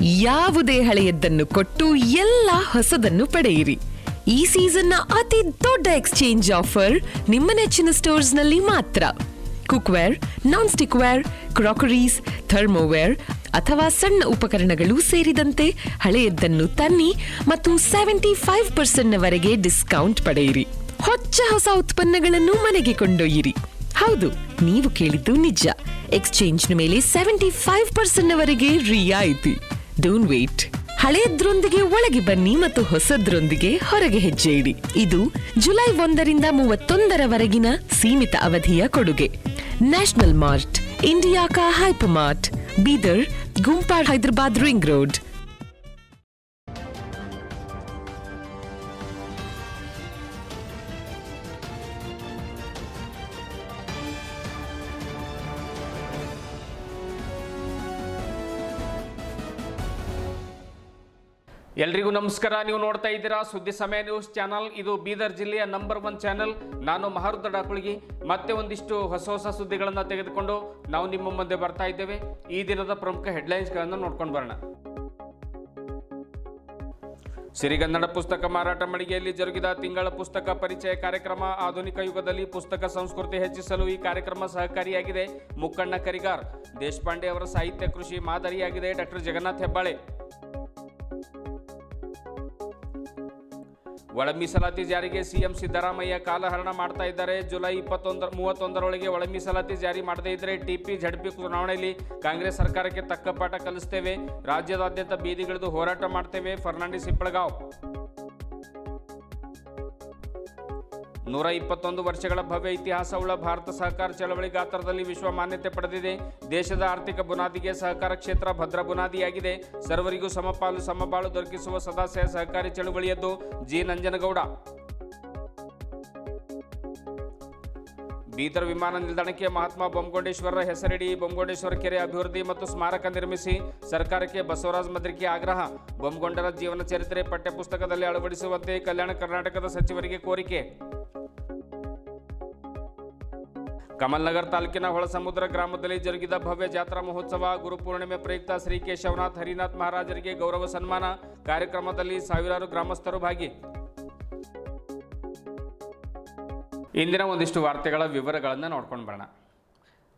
ಯಾವುದೇ ಹಳೆಯದ್ದನ್ನು ಕೊಟ್ಟು ಎಲ್ಲ ಹೊಸದನ್ನು ಪಡೆಯಿರಿ. ಈ ಸೀಸನ್ನ ಅತಿ ದೊಡ್ಡ ಎಕ್ಸ್ಚೇಂಜ್ ಆಫರ್ ನಿಮ್ಮ ನೆಚ್ಚಿನ ಸ್ಟೋರ್ಸ್ನಲ್ಲಿ ಮಾತ್ರ. Cookware non stick ware crockeries, thermoware ಅಥವಾ ಸಣ್ಣ ಉಪಕರಣಗಳು ಸೇರಿದಂತೆ ಹಳೆಯದ್ದನ್ನು ತನ್ನಿ ಮತ್ತು ಸೆವೆಂಟಿ ಫೈವ್ ಪರ್ಸೆಂಟ್ನವರೆಗೆ ಡಿಸ್ಕೌಂಟ್ ಪಡೆಯಿರಿ. ಹೊಚ್ಚ ಹೊಸ ಉತ್ಪನ್ನಗಳನ್ನು ಮನೆಗೆ ಕೊಂಡೊಯ್ಯಿರಿ. ಹೌದು, ನೀವು ಕೇಳಿದ್ದು ನಿಜ. ಎಕ್ಸ್ಚೇಂಜ್ನ ಮೇಲೆ ಸೆವೆಂಟಿ ಫೈವ್ ಪರ್ಸೆಂಟ್ನವರೆಗೆ ರಿಯಾಯಿತಿ. ಡೋಂಟ್ ವೇಟ್ ಹಳೆಯದ್ರೊಂದಿಗೆ ಒಳಗೆ ಬನ್ನಿ ಮತ್ತು ಹೊಸದ್ರೊಂದಿಗೆ ಹೊರಗೆ ಹೆಜ್ಜೆ ಇಡಿ ಇದು ಜುಲೈ ಒಂದರಿಂದ ಮೂವತ್ತೊಂದರವರೆಗಿನ ಸೀಮಿತ ಅವಧಿಯ ಕೊಡುಗೆ. ನ್ಯಾಷನಲ್ ಮಾರ್ಟ್ ಇಂಡಿಯಾ ಕಾ hyper mart Bidar ಗುಂಪಾಡ್ Hyderabad ring road. ಎಲ್ರಿಗೂ ನಮಸ್ಕಾರ. ನೀವು ನೋಡ್ತಾ ಇದ್ದೀರಾ ಸುದ್ದಿ ಸಮಯ ನ್ಯೂಸ್ ಚಾನಲ್. ಇದು ಬೀದರ್ ಜಿಲ್ಲೆಯ ನಂಬರ್ ಒನ್ ಚಾನಲ್. ನಾನು ಮಹಾರುದ್ರ ಡಾಕುಳಿಗಿ. ಮತ್ತೆ ಒಂದಿಷ್ಟು ಹೊಸ ಹೊಸ ಸುದ್ದಿಗಳನ್ನು ತೆಗೆದುಕೊಂಡು ನಾವು ನಿಮ್ಮ ಮುಂದೆ ಬರ್ತಾ ಇದ್ದೇವೆ. ಈ ದಿನದ ಪ್ರಮುಖ ಹೆಡ್ಲೈನ್ಸ್ಗಳನ್ನು ನೋಡ್ಕೊಂಡು ಬರೋಣ. ಸಿರಿಗನ್ನಡ ಪುಸ್ತಕ ಮಾರಾಟ ಮಳಿಗೆಯಲ್ಲಿ ಜರುಗಿದ ತಿಂಗಳ ಪುಸ್ತಕ ಪರಿಚಯ ಕಾರ್ಯಕ್ರಮ ಆಧುನಿಕ ಯುಗದಲ್ಲಿ ಪುಸ್ತಕ ಸಂಸ್ಕೃತಿ ಹೆಚ್ಚಿಸಲು ಈ ಕಾರ್ಯಕ್ರಮ ಸಹಕಾರಿಯಾಗಿದೆ. ಮುಕ್ಕಣ್ಣ ಕರಿಗಾರ್, ದೇಶಪಾಂಡೆ ಅವರ ಸಾಹಿತ್ಯ ಕೃಷಿ ಮಾದರಿಯಾಗಿದೆ. ಡಾಕ್ಟರ್ ಜಗನ್ನಾಥ್ ಹೆಬ್ಬಾಳೆ ಒಳ ಮೀಸಲಾತಿ ಜಾರಿಗೆ ಸಿಎಂ ಸಿದ್ದರಾಮಯ್ಯ ಕಾಲಹರಣ ಮಾಡ್ತಾ ಇದ್ದಾರೆ. ಜುಲೈ ಇಪ್ಪತ್ತೊಂದರ, ಮೂವತ್ತೊಂದರೊಳಗೆ ಒಳ ಮೀಸಲಾತಿ ಜಾರಿ ಮಾಡದೇ ಇದ್ರೆ ಟಿಪಿ, ಝಡ್ಪಿ ಚುನಾವಣೆಯಲ್ಲಿ ಕಾಂಗ್ರೆಸ್ ಸರ್ಕಾರಕ್ಕೆ ತಕ್ಕ ಪಾಠ ಕಲಿಸ್ತೇವೆ. ರಾಜ್ಯದಾದ್ಯಂತ ಬೀದಿಗಿಳಿದು ಹೋರಾಟ ಮಾಡ್ತೇವೆ. ಫರ್ನಾಂಡಿಸ್ ಹಿಪ್ಪಳಗಾಂವ್ ನೂರ ಇಪ್ಪತ್ತೊಂದು ವರ್ಷಗಳ ಭವ್ಯ ಇತಿಹಾಸವುಳ್ಳ ಭಾರತ ಸಹಕಾರ ಚಳವಳಿ ಗಾತ್ರದಲ್ಲಿ ವಿಶ್ವ ಮಾನ್ಯತೆ ಪಡೆದಿದೆ. ದೇಶದ ಆರ್ಥಿಕ ಬುನಾದಿಗೆ ಸಹಕಾರ ಕ್ಷೇತ್ರ ಭದ್ರ ಬುನಾದಿಯಾಗಿದೆ. ಸರ್ವರಿಗೂ ಸಮಪಾಲು ಸಮಬಾಳು ದೊರಕಿಸುವ ಸದಾಶಯ ಸಹಕಾರಿ ಚಳುವಳಿಯದ್ದು ಜಿ. ನಂಜನಗೌಡ. ಬೀದರ್ ವಿಮಾನ ನಿಲ್ದಾಣಕ್ಕೆ ಮಹಾತ್ಮ ಬೊಮ್ಮಗೊಂಡೇಶ್ವರರ ಹೆಸರಿಡಿ ಬೊಮ್ಮಗೊಂಡೇಶ್ವರ ಕೆರೆ ಅಭಿವೃದ್ಧಿ ಮತ್ತು ಸ್ಮಾರಕ ನಿರ್ಮಿಸಿ ಸರ್ಕಾರಕ್ಕೆ ಬಸವರಾಜ ಮದ್ರಿಕೆ ಆಗ್ರಹ. ಬೊಮ್ಮಗೊಂಡರ ಜೀವನ ಚರಿತ್ರೆ ಪಠ್ಯಪುಸ್ತಕದಲ್ಲಿ ಅಳವಡಿಸುವಂತೆ ಕಲ್ಯಾಣ ಕರ್ನಾಟಕದ ಸಚಿವರಿಗೆ ಕೋರಿಕೆ. ಕಮಲ್ನಗರ್ ತಾಲೂಕಿನ ಹೊಳಸಮುದ್ರ ಗ್ರಾಮದಲ್ಲಿ ಜರುಗಿದ ಭವ್ಯ ಜಾತ್ರಾ ಮಹೋತ್ಸವ ಗುರುಪೂರ್ಣಿಮೆ ಪ್ರಯುಕ್ತ ಶ್ರೀ ಕೇಶವನಾಥ್ ಹರಿನಾಥ್ ಮಹಾರಾಜರಿಗೆ ಗೌರವ ಸನ್ಮಾನ. ಕಾರ್ಯಕ್ರಮದಲ್ಲಿ ಸಾವಿರಾರು ಗ್ರಾಮಸ್ಥರು ಭಾಗಿ ಇಂದಿನ ಒಂದಿಷ್ಟು ವಾರ್ತೆಗಳ ವಿವರಗಳನ್ನು ನೋಡ್ಕೊಂಡು ಬರೋಣ.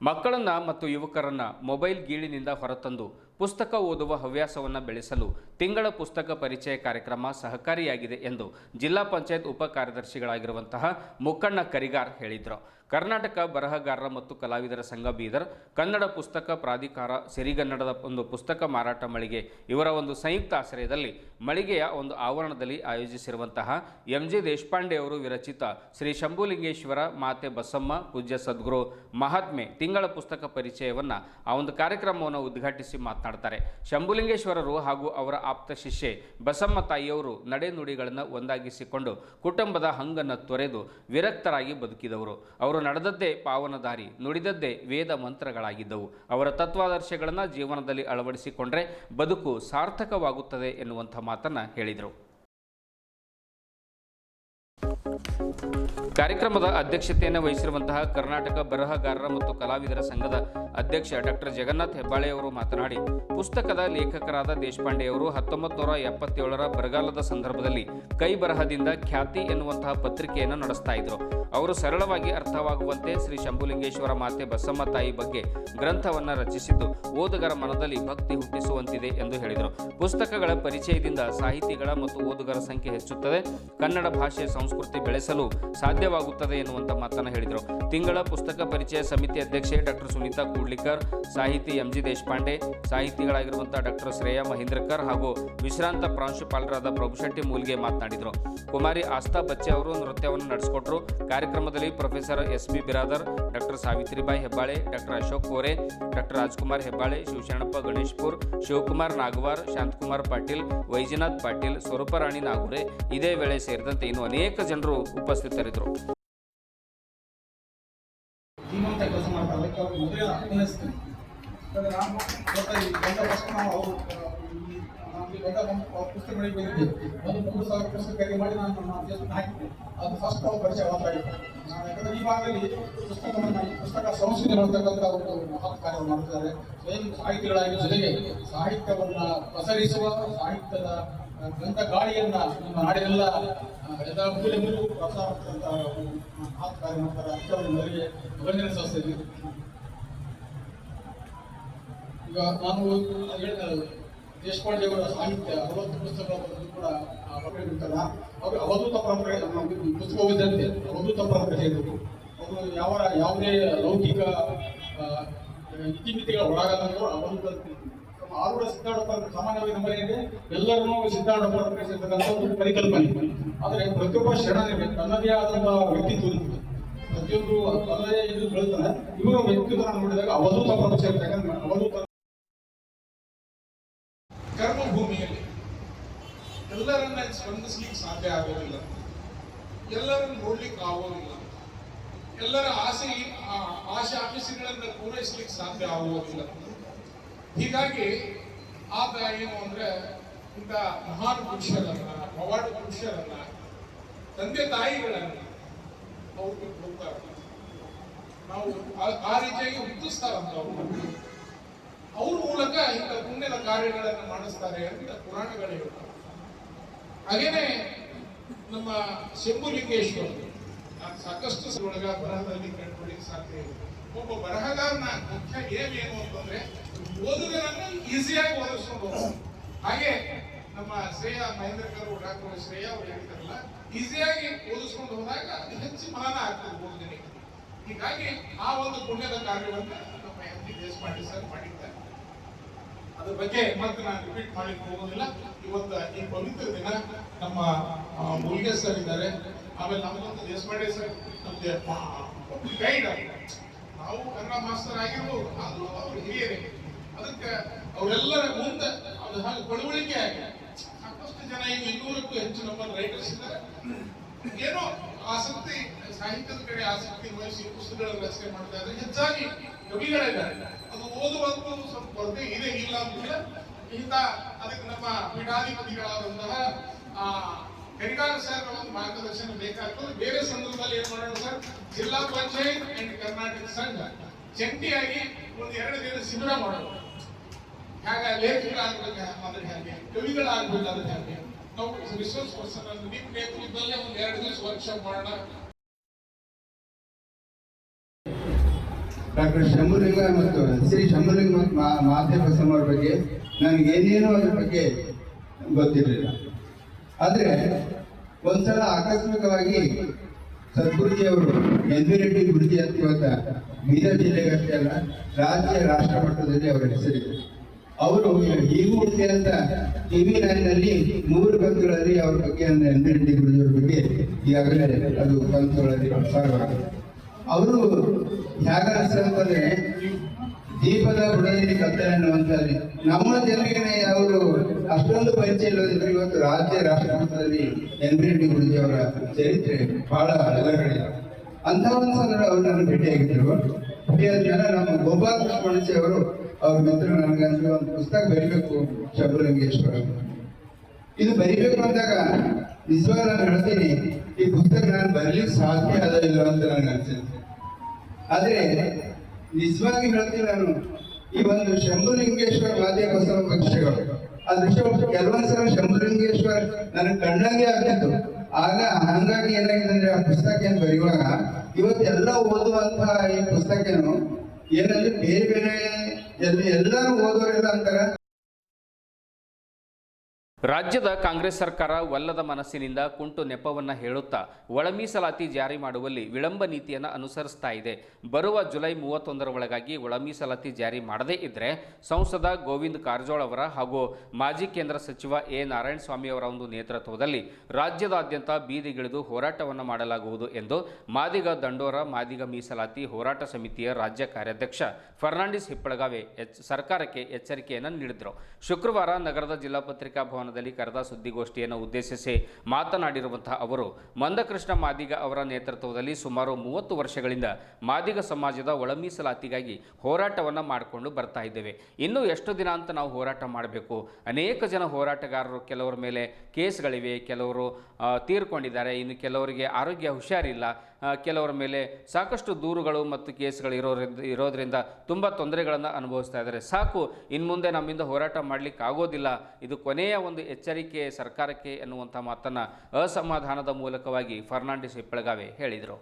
ಮಕ್ಕಳನ್ನು ಮತ್ತು ಯುವಕರನ್ನು ಮೊಬೈಲ್ ಗೀಳಿನಿಂದ ಹೊರತಂದು ಪುಸ್ತಕ ಓದುವ ಹವ್ಯಾಸವನ್ನು ಬೆಳೆಸಲು ತಿಂಗಳ ಪುಸ್ತಕ ಪರಿಚಯ ಕಾರ್ಯಕ್ರಮ ಸಹಕಾರಿಯಾಗಿದೆ ಎಂದು ಜಿಲ್ಲಾ ಪಂಚಾಯತ್ ಉಪ ಕಾರ್ಯದರ್ಶಿಗಳಾಗಿರುವಂತಹ ಮುಕ್ಕಣ್ಣ ಕರಿಗಾರ್ ಹೇಳಿದರು. ಕರ್ನಾಟಕ ಬರಹಗಾರರ ಮತ್ತು ಕಲಾವಿದರ ಸಂಘ ಬೀದರ್, ಕನ್ನಡ ಪುಸ್ತಕ ಪ್ರಾಧಿಕಾರ, ಸಿರಿಗನ್ನಡದ ಒಂದು ಪುಸ್ತಕ ಮಾರಾಟ ಮಳಿಗೆ ಇವರ ಒಂದು ಸಂಯುಕ್ತ ಆಶ್ರಯದಲ್ಲಿ ಮಳಿಗೆಯ ಒಂದು ಆವರಣದಲ್ಲಿ ಆಯೋಜಿಸಿರುವಂತಹ ಎಂ ಜಿ ದೇಶಪಾಂಡೆ ಅವರು ವಿರಚಿತ ಶ್ರೀ ಶಂಭುಲಿಂಗೇಶ್ವರ ಮಾತೆ ಬಸಮ್ಮ ಪೂಜ್ಯ ಸದ್ಗುರು ಮಹಾತ್ಮೆ ತಿಂಗಳ ಪುಸ್ತಕ ಪರಿಚಯವನ್ನು ಆ ಒಂದು ಕಾರ್ಯಕ್ರಮವನ್ನು ಉದ್ಘಾಟಿಸಿ ಮಾತನಾಡ್ತಾರೆ. ಶಂಭುಲಿಂಗೇಶ್ವರರು ಹಾಗೂ ಅವರ ಆಪ್ತ ಶಿಷ್ಯೆ ಬಸಮ್ಮ ತಾಯಿಯವರು ನಡೆನುಡಿಗಳನ್ನು ಒಂದಾಗಿಸಿಕೊಂಡು ಕುಟುಂಬದ ಹಂಗನ್ನು ತೊರೆದು ವಿರಕ್ತರಾಗಿ ಬದುಕಿದವರು. ಅವರು ನಡೆದದ್ದೇ ಪಾವನ ದಾರಿ ನುಡಿದದ್ದೇ ವೇದ ಮಂತ್ರಗಳಾಗಿದ್ದವು. ಅವರ ತತ್ವಾದರ್ಶಗಳನ್ನು ಜೀವನದಲ್ಲಿ ಅಳವಡಿಸಿಕೊಂಡ್ರೆ ಬದುಕು ಸಾರ್ಥಕವಾಗುತ್ತದೆ ಎನ್ನುವಂಥ ಮಾತನ್ನು ಹೇಳಿದರು. ಕಾರ್ಯಕ್ರಮದ ಅಧ್ಯಕ್ಷತೆಯನ್ನು ವಹಿಸಿರುವಂತಹ ಕರ್ನಾಟಕ ಬರಹಗಾರರ ಮತ್ತು ಕಲಾವಿದರ ಸಂಘದ ಅಧ್ಯಕ್ಷ ಡಾಕ್ಟರ್ ಜಗನ್ನಾಥ್ ಹೆಬ್ಬಾಳೆ ಅವರು ಮಾತನಾಡಿ, ಪುಸ್ತಕದ ಲೇಖಕರಾದ ದೇಶಪಾಂಡೆಯವರು ಹತ್ತೊಂಬತ್ತು ನೂರ ಎಪ್ಪತ್ತೇಳರ ಬರಗಾಲದ ಸಂದರ್ಭದಲ್ಲಿ ಕೈ ಬರಹದಿಂದ ಖ್ಯಾತಿ ಎನ್ನುವಂತಹ ಪತ್ರಿಕೆಯನ್ನು ನಡೆಸ್ತಾ ಇದ್ರು. ಅವರು ಸರಳವಾಗಿ ಅರ್ಥವಾಗುವಂತೆ ಶ್ರೀ ಶಂಭುಲಿಂಗೇಶ್ವರ ಮಾತೆ ಬಸಮ್ಮ ತಾಯಿ ಬಗ್ಗೆ ಗ್ರಂಥವನ್ನು ರಚಿಸಿದ್ದು ಓದುಗರ ಮನದಲ್ಲಿ ಭಕ್ತಿ ಹುಟ್ಟಿಸುವಂತಿದೆ ಎಂದು ಹೇಳಿದರು. ಪುಸ್ತಕಗಳ ಪರಿಚಯದಿಂದ ಸಾಹಿತಿಗಳ ಮತ್ತು ಓದುಗರ ಸಂಖ್ಯೆ ಹೆಚ್ಚುತ್ತದೆ. ಕನ್ನಡ ಭಾಷೆ ಸಂಸ್ಕೃತಿ ಬೆಳೆಸಲು ಸಾಧ್ಯವಾಗುತ್ತದೆ ಎನ್ನುವಂತ ಮಾತನ್ನು ಹೇಳಿದರು. ತಿಂಗಳ ಪುಸ್ತಕ ಪರಿಚಯ ಸಮಿತಿ ಅಧ್ಯಕ್ಷೆ ಡಾಕ್ಟರ್ ಸುನೀತಾ ಕೂಡ್ಲಿಕರ್, ಸಾಹಿತಿ ಎಂ ಜಿ ದೇಶಪಾಂಡೆ ಸಾಹಿತಿಗಳಾಗಿರುವಂತಹ ಡಾಕ್ಟರ್ ಶ್ರೇಯಾ ಮಹೇಂದ್ರಕರ್ ಹಾಗೂ ವಿಶ್ರಾಂತ ಪ್ರಾಂಶುಪಾಲರಾದ ಪ್ರಭುಶೆಟ್ಟಿ ಮೂಲ್ಗೆ ಮಾತನಾಡಿದರು. ಕುಮಾರಿ ಆಸ್ತಾ ಬಚ್ಚೆ ಅವರು ನೃತ್ಯವನ್ನು ನಡೆಸಿಕೊಟ್ರು. ಕಾರ್ಯಕ್ರಮದಲ್ಲಿ professor S B Biradar, doctor Savitribai Hebbale, doctor Ashok Kore, doctor Rajkumar Hebbale, Shivasharanappa Ganeshpur, Shivakumar Nagawar, Shanthakumar Patil, Vaijanath Patil Swaruparani Nagure ಇದೇ ವೇಳೆ ಸೇರಿದಂತೆ ಇನ್ನು ಅನೇಕ ಜನರು ಉಪಸ್ಥಿತರಿದ್ದರು. ಅದಕ್ಕೆ ಅವ್ರಿಗೆ ಮೊದಲೇ ಅಭಿನಯಿಸ್ತೀನಿ ಯಾಕಂದ್ರೆ ನಾನು ಒಂದು ತಕ್ಷಣ ನಾವು ಅವರು ಈ ನಮ್ಮ ಇಲ್ಲಿ ದೊಡ್ಡ ಒಂದು ಪುಸ್ತಕಗಳಿಗೆ ಒಂದು ಮೂರು ಸಾವಿರ ಪುಸ್ತಕ ಮಾಡಿ ನಾನು ನಮ್ಮ ಅದು ಫಸ್ಟ್ ಪರಿಚಯ ಮಾತಾಡಿದ್ದು ನಾನು ಯಾಕಂದರೆ ಈ ಭಾಗದಲ್ಲಿ ಪುಸ್ತಕವನ್ನು ಪುಸ್ತಕ ಸಂಸ್ಕೃತಿ ಮಾಡ್ತಕ್ಕಂಥ ಒಂದು ಮಹತ್ ಕಾರ್ಯ ಮಾಡ್ತಿದ್ದಾರೆ. ಸ್ವಯಂ ಸಾಹಿತಿಗಳಾಗಿ ಜೊತೆಗೆ ಸಾಹಿತ್ಯವನ್ನ ಪಸರಿಸುವ, ಸಾಹಿತ್ಯದ ಗ್ರಂಥ ಗಾಳಿಯನ್ನ ನಮ್ಮ ನಾಡಿನೆಲ್ಲ ಎಲ್ಲ ಮೂಲೆ ಮೂಲೆಗೂ ಪ್ರೋತ್ಸಾಹ ಮಹತ್ ಕಾರ್ಯ ಮಾಡ್ತಾರೆ. ಅಂಥವ್ರಿಗೆ ಮೊದಲಿಗೆ ಅಭಿನಂದನೆ ಸಲ್ಲಿಸ್ತೀನಿ ಈಗ ನಾನು ಹೇಳಿದ ದೇಶಪಾಂಡೆ ಅವರ ಸಾಹಿತ್ಯ ಅರವತ್ತು ಪುಸ್ತಕಗಳ ಬಗ್ಗೆ ಕೂಡ ಪಟ್ಟಿರ್ತಾರ ಅವರು ಅವಧೂತ ಪರಂಪರೆ ನಮ್ಗೆ ಪುಸ್ತಕ ಓದಿದಂತೆ ಅವಧೂತ ಪರಂಪರೆ ಹೇಳಿದ್ರು ಅವರು ಯಾವ ಯಾವುದೇ ಲೌಕಿಕ ಇತಿಮಿತಿಗಳ ಒಳಗಾದಂಥವ್ರು ಅವಧೂತ ಆರೂಢ ಸಿದ್ಧಾಂತ ಪರಂಪರೆ ಸಾಮಾನ್ಯವಾಗಿ ಏನಿದೆ ಎಲ್ಲರನ್ನೂ ಸಿದ್ಧಾಂತ ಪರಂಪರೆ ಸೇರ್ತಕ್ಕಂಥ ಒಂದು ಪರಿಕಲ್ಪನೆ. ಆದರೆ ಪ್ರತಿಯೊಬ್ಬ ಶರಣನಿಗೆ ತನ್ನದೇ ಆದಂತಹ ವ್ಯಕ್ತಿತ್ವ ಪ್ರತಿಯೊಬ್ಬರು ತನ್ನದೇ ಇದು ಬೆಳೆತಾರೆ ಇವರ ವ್ಯಕ್ತಿತ್ವ ನೋಡಿದಾಗ ಅವಧೂತ ಪರಂಪರೆ ಸೇರ್ತಕ್ಕಂಥ, ಅವಧೂತ ಸಾಧ್ಯ ಆಗೋದಿಲ್ಲ. ಎಲ್ಲರನ್ನು ನೋಡ್ಲಿಕ್ಕೆ ಆಗೋದಿಲ್ಲ. ಎಲ್ಲರ ಆಸೆ ಆಶೆ ಆಫೀಸ್ಗಳನ್ನ ಪೂರೈಸ್ಲಿಕ್ಕೆ ಸಾಧ್ಯ ಆಗುವುದಿಲ್ಲ ಹೀಗಾಗಿ ಆತ ಏನು ಅಂದ್ರೆ ಇಂಥ ಮಹಾನ್ ಪುರುಷರನ್ನ ಪವಾಡ ಪುರುಷರನ್ನ, ತಂದೆ ತಾಯಿಗಳನ್ನ ಅವ್ರಿಗೆ ಹೋಗ್ತಾರ ನಾವು ಆ ರೀತಿಯಾಗಿ ಹುಟ್ಟಿಸ್ತಾರಂತ ಅವರು. ಅವ್ರ ಮೂಲಕ ಇಂಥ ಪುಣ್ಯದ ಕಾರ್ಯಗಳನ್ನು ಮಾಡಿಸ್ತಾರೆ ಅಂತ ಪುರಾಣಗಳು ಹೇಳ್ತಾರೆ. ಹಾಗೇನೆ ನಮ್ಮ ಶಂಭುಲಿಂಗೇಶ್ವರ ಸಾಕಷ್ಟು ಒಳಗ ಬರಹದಲ್ಲಿ ಕಂಡುಕೊಳ್ಳಿಕ್ಕೆ ಸಾಧ್ಯ ಇದೆ ಒಬ್ಬ ಬರಹಗಾರನ ಮುಖ್ಯ ಏಮ್ ಏನು ಅಂತಂದ್ರೆ ಓದುಗರನ್ನು ಈಸಿಯಾಗಿ ಓದಿಸ್ಕೊಂಡು ಹಾಗೆ ನಮ್ಮ ಶ್ರೇಯ ಮಹೇಂದ್ರಕರ್ ಡಾಕ್ಟರ್ ಶ್ರೇಯ ಅವ್ರು ಹೇಳ್ತಾರಲ್ಲ ಈಸಿಯಾಗಿ ಓದಿಸ್ಕೊಂಡು ಹೋದಾಗ ಅದು ಹೆಚ್ಚು ಮನನ ಆಗ್ತದೆ ಓದುಗರಿಗೆ ಹೀಗಾಗಿ ಆ ಒಂದು ಪುಣ್ಯದ ಕಾರ್ಯವನ್ನು ನಮ್ಮ ಎಂ ಜಿ ದೇಶಪಾಂಡೆ ಸರ್ ಮಾಡಿದ್ದಾರೆ. ಅದ್ರ ಬಗ್ಗೆ ಮತ್ತೆ ನಾನು ರಿಪೀಟ್ ಮಾಡಿ ಹೋಗೋದಿಲ್ಲ. ಇವತ್ತು ಈ ಪವಿತ್ರ ದಿನ ನಮ್ಮ ಮುಲ್ಗೆ ಸರ್ ಇದ್ದಾರೆ. ಆಮೇಲೆ ನಮಗೊಂದು ದೇಶಪಾಂಡೆ ಸರ್ ನಮಗೆ ಗೈಡ್ ನಾವು ಕನ್ನಡ ಮಾಸ್ಟರ್ ಆಗಿರ್ಬೋದು, ಆದ್ರೂ ಅವ್ರು ಹಿರಿಯರೇ. ಅದಕ್ಕೆ ಅವರೆಲ್ಲರ ಮುಂದೆ ಅದು ಹಾಗೆ ಪಳವಳಿಕೆ ಆಗಿ ಸಾಕಷ್ಟು ಜನ ಈಗ ಇನ್ನೂರಕ್ಕೂ ಹೆಚ್ಚು ನಮ್ಮಲ್ಲಿ ರೈಟರ್ಸ್ ಇದ್ದಾರೆ. ಏನೋ ಆಸಕ್ತಿ, ಸಾಹಿತ್ಯದ ಕಡೆ ಆಸಕ್ತಿ ವಹಿಸಿ ಪುಸ್ತಕಗಳ ರಚನೆ ಮಾಡ್ತಾ ಇದ್ದಾರೆ. ಹೆಚ್ಚಾಗಿ ಕವಿಗಳಿದ್ದಾರೆ. ಅದು ಓದುವಂತೂ ಸ್ವಲ್ಪ ಕೊರತೆ ಇದೆ, ಇಲ್ಲ ಅಂತ ಇಂಥ ಅದಕ್ಕೆ ನಮ್ಮ ಪೀಠಾಧಿಪತಿಗಳಾದಂತಹ ಆ ಸರ್ ಒಂದು ಮಾರ್ಗದರ್ಶನ ಬೇಕಾಗ್ತದೆ. ಬೇರೆ ಸಂದರ್ಭದಲ್ಲಿ ಏನ್ ಮಾಡೋಣ ಸರ್? ಜಿಲ್ಲಾ ಪಂಚಾಯತ್ ಅಂಡ್ ಕರ್ನಾಟಕ ಸಂಘ. ಜಂಟಿಯಾಗಿ ಒಂದು ಎರಡು ದಿನ ಶಿಬಿರ ಮಾಡೋಣ ಹಾಗ ಲೇಖಕರಾಗಬೇಕು, ಅದ್ರ ಹಾಗೆ ಕವಿಗಳಾಗಬೇಕು ಅದ್ರ ಹಾಗೆ. ನಾವು ರಿಸೋರ್ಸ್ ಪರ್ಸನ್ ನಿಮ್ಮ ನೇತೃತ್ವದಲ್ಲೇ ಒಂದು ಎರಡು ದಿವಸ ವರ್ಕ್ಶಾಪ್ ಮಾಡೋಣ. ಡಾಕ್ಟರ್ ಶಂಭುಲಿಂಗ ಮತ್ತು ಶ್ರೀ ಶಂಭುಲಿಂಗ ಮತ್ತು ಮಾಧ್ಯಮ ಅವರ ಬಗ್ಗೆ ನನಗೆ ಏನೇನೋ ಅದ್ರ ಬಗ್ಗೆ ಗೊತ್ತಿರಲಿಲ್ಲ. ಆದರೆ ಒಂದ್ಸಲ ಆಕಸ್ಮಿಕವಾಗಿ ಸದ್ಗುರುಜಿ ಅವರು ಎನ್ ವಿ ರೆಡ್ಡಿ ಗುರುಜಿ ಅಂತ ಇವತ್ತ ಬೀದರ್ ಜಿಲ್ಲೆಗಷ್ಟೇ ಅಲ್ಲ, ರಾಜ್ಯ ರಾಷ್ಟ್ರ ಮಟ್ಟದಲ್ಲಿ ಅವರ ಹೆಸರಿದೆ ಅವರು ಹೀಗೂ ಉಂಟೆ ಅಂತ ಟಿವಿ ನಲ್ಲಿ ಮೂರು ಕಂತುಗಳಲ್ಲಿ ಅವ್ರ ಬಗ್ಗೆ ಅಂದ್ರೆ ಎನ್ ವಿ ರೆಡ್ಡಿ ಗುರುಜಿಯವ್ರ ಬಗ್ಗೆ ಈಗಾಗಲೇ ಅದು ಕಂತುಗಳಲ್ಲಿ ಪ್ರಸಾರವಾಗಿದೆ. ಅವರು ಹೇಗ ಅಂತಂದ್ರೆ ದೀಪದ ಬುಡದಲ್ಲಿ ಕತ್ತಲೆ ಅನ್ನುವಂಥದ್ದು ನಮ್ಮ ಜನರಿಗೆ ಅವರು ಅಷ್ಟೊಂದು ಪರಿಚಯ ಇಲ್ಲದಿದ್ರು ಇವತ್ತು ರಾಜ್ಯ ರಾಷ್ಟ್ರಮಟ್ಟದಲ್ಲಿ ಎನ್ ಬಿ ರೆಡ್ಡಿ ಗುರುಜಿ ಅವರ ಚರಿತ್ರೆ ಬಹಳ ಅಲಗಡೆ ಅಂತ ಒಂದು ಸಂದರ್ಭ ಅವರು ನನ್ನ ಭೇಟಿಯಾಗಿದ್ದರು. ಭೇಟಿಯಾದ ಮೇಲೆ ನಮ್ಮ ಗೋಪಾಲ ಕೃಷ್ಣಿ ಅವರು ಅವ್ರ ಮಿತ್ರ ನನಗೆ ಅಂದ್ರೆ ಒಂದು ಪುಸ್ತಕ ಬರೀಬೇಕು ಶಬರಲಿಂಗೇಶ್ವರ ಇದು ಬರಿಬೇಕು ಅಂದಾಗ ನಿಜವಾಗ ನಾನು ಹೇಳ್ತೀನಿ, ಈ ಪುಸ್ತಕ ನಾನು ಬರಲಿಕ್ಕೆ ಸಾಧ್ಯ ಅದ ಇಲ್ಲ ಅಂತ ನನಗೆ ಅನ್ಸುತ್ತೆ. ಆದ್ರೆ ನಿಜವಾಗಿ ಹೇಳ್ತೀನಿ ನಾನು. ಈ ಒಂದು ಶಂಭುಲಿಂಗೇಶ್ವರ ವಾದ್ಯ ಬಸವ ಪಕ್ಷಗಳು. ಅದೃಷ್ಟ ಕೆಲವೊಂದ್ಸಲ ಶಂಭುಲಿಂಗೇಶ್ವರ ನನ್ನ ಕಣ್ಣಂಗೆ ಆಗ್ತಿತ್ತು. ಆಗ ಹಂಗಾಗಿ ಏನಾಗಿದೆ ಅಂದ್ರೆ ಆ ಪುಸ್ತಕ ಏನ್ ಬರೆಯುವಾಗ ಇವತ್ತೆಲ್ಲ ಓದುವಂತಹ ಈ ಪುಸ್ತಕನು ಏನಂದ್ರೆ ಬೇರೆ ಬೇರೆ ಎಲ್ಲಿ ಎಲ್ಲರೂ ಓದೋರಿಲ್ಲ ಅಂತಾರೆ. ರಾಜ್ಯದ ಕಾಂಗ್ರೆಸ್ ಸರ್ಕಾರ ಒಲ್ಲದ ಮನಸ್ಸಿನಿಂದ ಕುಂಟು ನೆಪವನ್ನು ಹೇಳುತ್ತಾ ಒಳ ಮೀಸಲಾತಿ ಜಾರಿ ಮಾಡುವಲ್ಲಿ ವಿಳಂಬ ನೀತಿಯನ್ನು ಅನುಸರಿಸ್ತಾ ಇದೆ. ಬರುವ ಜುಲೈ ಮೂವತ್ತೊಂದರ ಒಳಗಾಗಿ ಒಳ ಮೀಸಲಾತಿ ಜಾರಿ ಮಾಡದೇ ಇದ್ದರೆ ಸಂಸದ ಗೋವಿಂದ್ ಕಾರಜೋಳ ಅವರ ಹಾಗೂ ಮಾಜಿ ಕೇಂದ್ರ ಸಚಿವ ಎ ನಾರಾಯಣಸ್ವಾಮಿ ಅವರ ಒಂದು ನೇತೃತ್ವದಲ್ಲಿ ರಾಜ್ಯದಾದ್ಯಂತ ಬೀದಿಗಿಳಿದು ಹೋರಾಟವನ್ನು ಮಾಡಲಾಗುವುದು ಎಂದು ಮಾದಿಗ ದಂಡೋರ ಮಾದಿಗ ಮೀಸಲಾತಿ ಹೋರಾಟ ಸಮಿತಿಯ ರಾಜ್ಯ ಕಾರ್ಯಾಧ್ಯಕ್ಷ ಫರ್ನಾಂಡಿಸ್ ಹಿಪ್ಪಳಗಾವೆ ಎಚ್ ಸರ್ಕಾರಕ್ಕೆ ಎಚ್ಚರಿಕೆಯನ್ನು ನೀಡಿದರು. ಶುಕ್ರವಾರ ನಗರದ ಜಿಲ್ಲಾ ಪತ್ರಿಕಾ ಭವನದಲ್ಲಿ ಕರೆದ ಸುದ್ದಿಗೋಷ್ಠಿಯನ್ನು ಉದ್ದೇಶಿಸಿ ಮಾತನಾಡಿರುವಂತಹ ಅವರು, ಮಂದಕೃಷ್ಣ ಮಾದಿಗ ಅವರ ನೇತೃತ್ವದಲ್ಲಿ ಸುಮಾರು ಮೂವತ್ತು ವರ್ಷಗಳಿಂದ ಮಾದಿಗ ಸಮಾಜದ ಒಳಮೀಸಲಾತಿಗಾಗಿ ಹೋರಾಟವನ್ನು ಮಾಡಿಕೊಂಡು ಬರ್ತಾ ಇದ್ದೇವೆ. ಇನ್ನು ಎಷ್ಟು ದಿನ ಅಂತ ನಾವು ಹೋರಾಟ ಮಾಡಬೇಕು? ಅನೇಕ ಜನ ಹೋರಾಟಗಾರರು, ಕೆಲವರ ಮೇಲೆ ಕೇಸ್ಗಳಿವೆ, ಕೆಲವರು ತೀರ್ಕೊಂಡಿದ್ದಾರೆ. ಇನ್ನು ಕೆಲವರಿಗೆ ಆರೋಗ್ಯ ಹುಷಾರಿಲ್ಲ. ಕೆಲವರ ಮೇಲೆ ಸಾಕಷ್ಟು ದೂರುಗಳು ಮತ್ತು ಕೇಸ್ಗಳು ಇರೋದ್ರಿಂದ, ಇರೋದರಿಂದ ತುಂಬ ತೊಂದರೆಗಳನ್ನು ಅನುಭವಿಸ್ತಾ ಇದ್ದಾರೆ. ಸಾಕು ಇನ್ನು ಮುಂದೆ ನಮ್ಮಿಂದ ಹೋರಾಟ ಮಾಡಲಿಕ್ಕೆ ಆಗೋದಿಲ್ಲ. ಇದು ಕೊನೆಯ ಒಂದು ಎಚ್ಚರಿಕೆ ಸರ್ಕಾರಕ್ಕೆ ಎನ್ನುವಂಥ ಮಾತನ್ನು ಅಸಮಾಧಾನದ ಮೂಲಕವಾಗಿ ಫರ್ನಾಂಡಿಸ್ ಹಿಪ್ಪಳಗಾವೆ ಹೇಳಿದರು.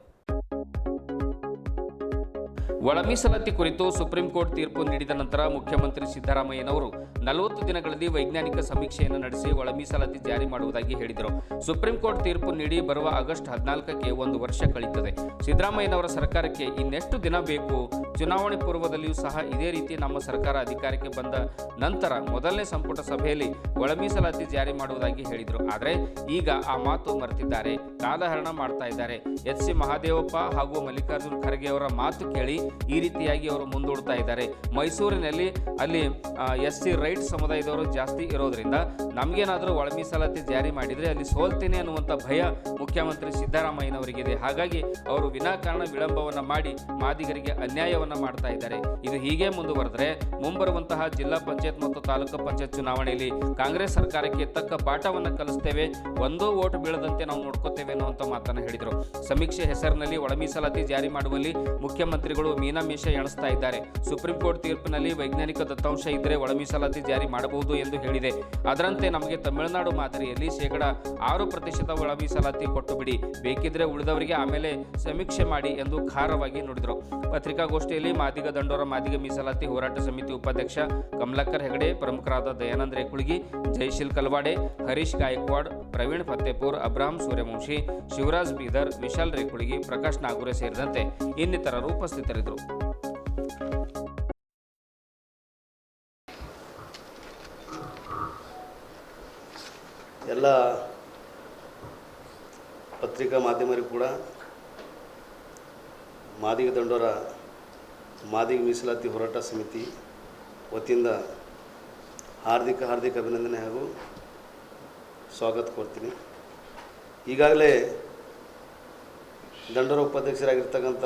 ಒಳ ಮೀಸಲಾತಿ ಕುರಿತು ಸುಪ್ರೀಂ ಕೋರ್ಟ್ ತೀರ್ಪು ನೀಡಿದ ನಂತರ ಮುಖ್ಯಮಂತ್ರಿ ಸಿದ್ದರಾಮಯ್ಯನವರು ನಲವತ್ತು ದಿನಗಳಲ್ಲಿ ವೈಜ್ಞಾನಿಕ ಸಮೀಕ್ಷೆಯನ್ನು ನಡೆಸಿ ಒಳ ಮೀಸಲಾತಿ ಜಾರಿ ಮಾಡುವುದಾಗಿ ಹೇಳಿದರು. ಸುಪ್ರೀಂ ಕೋರ್ಟ್ ತೀರ್ಪು ನೀಡಿ ಬರುವ ಆಗಸ್ಟ್ ಹದಿನಾಲ್ಕಕ್ಕೆ ಒಂದು ವರ್ಷ ಕಳೆಯುತ್ತದೆ ಸಿದ್ದರಾಮಯ್ಯನವರ ಸರ್ಕಾರಕ್ಕೆ ಇನ್ನೆಷ್ಟು ದಿನ ಬೇಕು? ಚುನಾವಣೆ ಪೂರ್ವದಲ್ಲಿಯೂ ಸಹ ಇದೇ ರೀತಿ ನಮ್ಮ ಸರ್ಕಾರ ಅಧಿಕಾರಕ್ಕೆ ಬಂದ ನಂತರ ಮೊದಲನೇ ಸಂಪುಟ ಸಭೆಯಲ್ಲಿ ಒಳ ಮೀಸಲಾತಿ ಜಾರಿ ಮಾಡುವುದಾಗಿ ಹೇಳಿದರು. ಆದರೆ ಈಗ ಆ ಮಾತು ಮರೆತಿದ್ದಾರೆ. ಕಾಲಹರಣ ಮಾಡ್ತಾ ಇದ್ದಾರೆ. ಎಚ್ ಸಿ ಮಹಾದೇವಪ್ಪ ಹಾಗೂ ಮಲ್ಲಿಕಾರ್ಜುನ್ ಖರ್ಗೆ ಅವರ ಮಾತು ಕೇಳಿ ಈ ರೀತಿಯಾಗಿ ಅವರು ಮುಂದೂಡ್ತಾ ಇದ್ದಾರೆ. ಮೈಸೂರಿನಲ್ಲಿ ಅಲ್ಲಿ ಎಸ್ ಸಿ ರೈಟ್ ಸಮುದಾಯದವರು ಜಾಸ್ತಿ ಇರೋದ್ರಿಂದ ನಮಗೇನಾದರೂ ಒಳ ಮೀಸಲಾತಿ ಜಾರಿ ಮಾಡಿದರೆ ಅಲ್ಲಿ ಸೋಲ್ತೇನೆ ಅನ್ನುವಂಥ ಭಯ ಮುಖ್ಯಮಂತ್ರಿ ಸಿದ್ದರಾಮಯ್ಯನವರಿಗಿದೆ. ಹಾಗಾಗಿ ಅವರು ವಿನಾಕಾರಣ ವಿಳಂಬವನ್ನು ಮಾಡಿ ಮಾದಿಗರಿಗೆ ಅನ್ಯಾಯವನ್ನು ಮಾಡ್ತಾ ಇದ್ದಾರೆ. ಇದು ಹೀಗೆ ಮುಂದುವರೆದ್ರೆ ಮುಂಬರುವಂತಹ ಜಿಲ್ಲಾ ಪಂಚಾಯತ್ ಮತ್ತು ತಾಲೂಕು ಪಂಚಾಯತ್ ಚುನಾವಣೆಯಲ್ಲಿ ಕಾಂಗ್ರೆಸ್ ಸರ್ಕಾರಕ್ಕೆ ತಕ್ಕ ಪಾಠವನ್ನು ಕಲಿಸ್ತೇವೆ. ಒಂದೂ ಓಟ್ ಬೀಳದಂತೆ ನಾವು ನೋಡ್ಕೋತೇವೆ ಅನ್ನುವಂಥ ಮಾತನ್ನು ಹೇಳಿದರು. ಸಮೀಕ್ಷೆ ಹೆಸರಿನಲ್ಲಿ ಒಳ ಮೀಸಲಾತಿ ಜಾರಿ ಮಾಡುವಲ್ಲಿ ಮುಖ್ಯಮಂತ್ರಿಗಳು ಮೀನಾಮೀಷ ಎಣಿಸ್ತಾ ಇದ್ದಾರೆ. ಸುಪ್ರೀಂ ಕೋರ್ಟ್ ತೀರ್ಪಿನಲ್ಲಿ ವೈಜ್ಞಾನಿಕ ದತ್ತಾಂಶ ಇದ್ದರೆ ಒಳ ಜಾರಿ ಮಾಡಬಹುದು ಎಂದು ಹೇಳಿದೆ. ಅದರಂತೆ ನಮಗೆ ತಮಿಳುನಾಡು ಮಾದರಿಯಲ್ಲಿ ಶೇಕಡ ಆರು ಪ್ರತಿಶತ ಒಳ ಮೀಸಲಾತಿ ಕೊಟ್ಟು ಬಿಡಿ. ಬೇಕಿದ್ರೆ ಉಳಿದವರಿಗೆ ಆಮೇಲೆ ಸಮೀಕ್ಷೆ ಮಾಡಿ ಎಂದು ಖಾರವಾಗಿ ನುಡಿದರು. ಪತ್ರಿಕಾಗೋಷ್ಠಿಯಲ್ಲಿ ಮಾದಿಗ ದಂಡೋರ ಮಾದಿಗ ಮೀಸಲಾತಿ ಹೋರಾಟ ಸಮಿತಿ ಉಪಾಧ್ಯಕ್ಷ ಕಮಲಾಕರ್ ಹೆಗಡೆ, ಪ್ರಮುಖರಾದ ದಯಾನಂದ ರೇಕುಳಿಗಿ ಜಯಶೀಲ್ ಕಲ್ವಾಡೆ, ಹರೀಶ್ ಗಾಯಕ್ವಾಡ್, ಪ್ರವೀಣ್ ಫತೇಪುರ್ ಅಬ್ರಾಹಂ ಸೂರ್ಯವಂಶಿ, ಶಿವರಾಜ್ ಬೀದರ್, ವಿಶಾಲ್ ರೇಕುಳಿಗಿ, ಪ್ರಕಾಶ್ ನಾಗೂರೆ ಸೇರಿದಂತೆ ಇನ್ನಿತರರು ಉಪಸ್ಥಿತರಿದ್ದರು. ಪತ್ರಿಕಾ ಮಾಧ್ಯಮರಿಗೂ ಕೂಡ ಮಾದಿಗ ದಂಡೋರ, ಮಾದಿಗ ಮೀಸಲಾತಿ ಹೋರಾಟ ಸಮಿತಿ ವತಿಯಿಂದ ಹಾರ್ದಿಕ ಹಾರ್ದಿಕ ಅಭಿನಂದನೆ ಹಾಗೂ ಸ್ವಾಗತ ಕೋರ್ತೀನಿ. ಈಗಾಗಲೇ ದಂಡೋರ ಉಪಾಧ್ಯಕ್ಷರಾಗಿರ್ತಕ್ಕಂಥ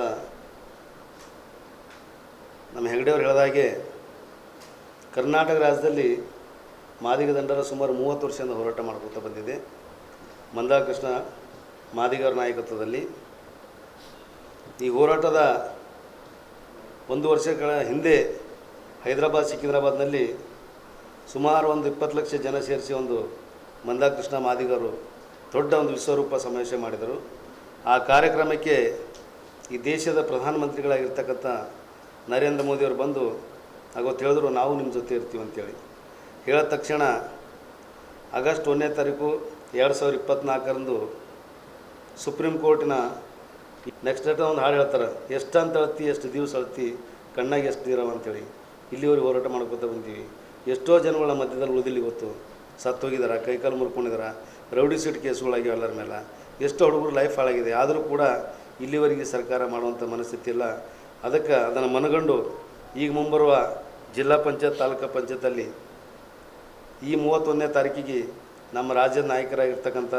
ನಮ್ಮ ಹೆಗಡೆಯವರು ಹೇಳಿದ ಹಾಗೆ ಕರ್ನಾಟಕ ರಾಜ್ಯದಲ್ಲಿ ಮಾದಿಗ ದಂಡರ ಸುಮಾರು ಮೂವತ್ತು ವರ್ಷದಿಂದ ಹೋರಾಟ ಮಾಡ್ಕೊತಾ ಬಂದಿದೆ. ಮಂದಾಕೃಷ್ಣ ಮಾದಿಗರ ನಾಯಕತ್ವದಲ್ಲಿ ಈ ಹೋರಾಟದ ಒಂದು ವರ್ಷಗಳ ಹಿಂದೆ ಹೈದರಾಬಾದ್ ಸಿಕಿಂದ್ರಾಬಾದ್ನಲ್ಲಿ ಸುಮಾರು ಒಂದು ಇಪ್ಪತ್ತು ಲಕ್ಷ ಜನ ಸೇರಿಸಿ ಒಂದು ಮಂದಾಕೃಷ್ಣ ಮಾದಿಗರು ದೊಡ್ಡ ಒಂದು ವಿಶ್ವರೂಪ ಸಮಾವೇಶ ಮಾಡಿದರು. ಆ ಕಾರ್ಯಕ್ರಮಕ್ಕೆ ಈ ದೇಶದ ಪ್ರಧಾನಮಂತ್ರಿಗಳಾಗಿರ್ತಕ್ಕಂಥ ನರೇಂದ್ರ ಮೋದಿಯವರು ಬಂದು ಅವತ್ತು ಹೇಳಿದ್ರು ನಾವು ನಿಮ್ಮ ಜೊತೆ ಇರ್ತೀವಿ ಅಂತೇಳಿ. ಹೇಳಿದ ತಕ್ಷಣ ಆಗಸ್ಟ್ ಒಂದನೇ ತಾರೀಕು ಎರಡು ಸಾವಿರದ ಇಪ್ಪತ್ತ್ನಾಲ್ಕರಂದು ಸುಪ್ರೀಂ ಕೋರ್ಟಿನ ನೆಕ್ಸ್ಟ್ ಡೇಟ್ ಒಂದು ಹಾಡು ಹೇಳ್ತಾರೆ ಎಷ್ಟು ಅಂತ ಅಳ್ತಿ, ಎಷ್ಟು ದಿವಸ ಅಳ್ತಿ, ಕಣ್ಣಾಗಿ ಎಷ್ಟು ದೀರವ ಅಂತೇಳಿ. ಇಲ್ಲಿವರೆಗೆ ಹೋರಾಟ ಮಾಡ್ಕೊತಾ ಬಂದೀವಿ. ಎಷ್ಟೋ ಜನಗಳ ಮಧ್ಯದಲ್ಲಿ ಉಳಿದಿಲ್ಲ ಇವತ್ತು. ಸತ್ತೋಗಿದ್ದಾರೆ ಕೈಕಾಲು ಮುರ್ಕೊಂಡಿದ್ದಾರೆ ರೌಡಿ ಸೀಟ್ ಕೇಸುಗಳಾಗಿವೆ ಎಲ್ಲರ ಮೇಲೆ. ಎಷ್ಟೋ ಹುಡುಗರು ಲೈಫ್ ಹಾಳಾಗಿದೆ. ಆದರೂ ಕೂಡ ಇಲ್ಲಿವರೆಗೆ ಸರ್ಕಾರ ಮಾಡುವಂಥ ಮನಸ್ಥಿತಿ ಇಲ್ಲ. ಅದಕ್ಕೆ ಅದನ್ನು ಮನಗಂಡು ಈಗ ಮುಂಬರುವ ಜಿಲ್ಲಾ ಪಂಚಾಯತ್, ತಾಲೂಕು ಪಂಚಾಯತಲ್ಲಿ ಈ ಮೂವತ್ತೊಂದನೇ ತಾರೀಕಿಗೆ ನಮ್ಮ ರಾಜ್ಯದ ನಾಯಕರಾಗಿರ್ತಕ್ಕಂಥ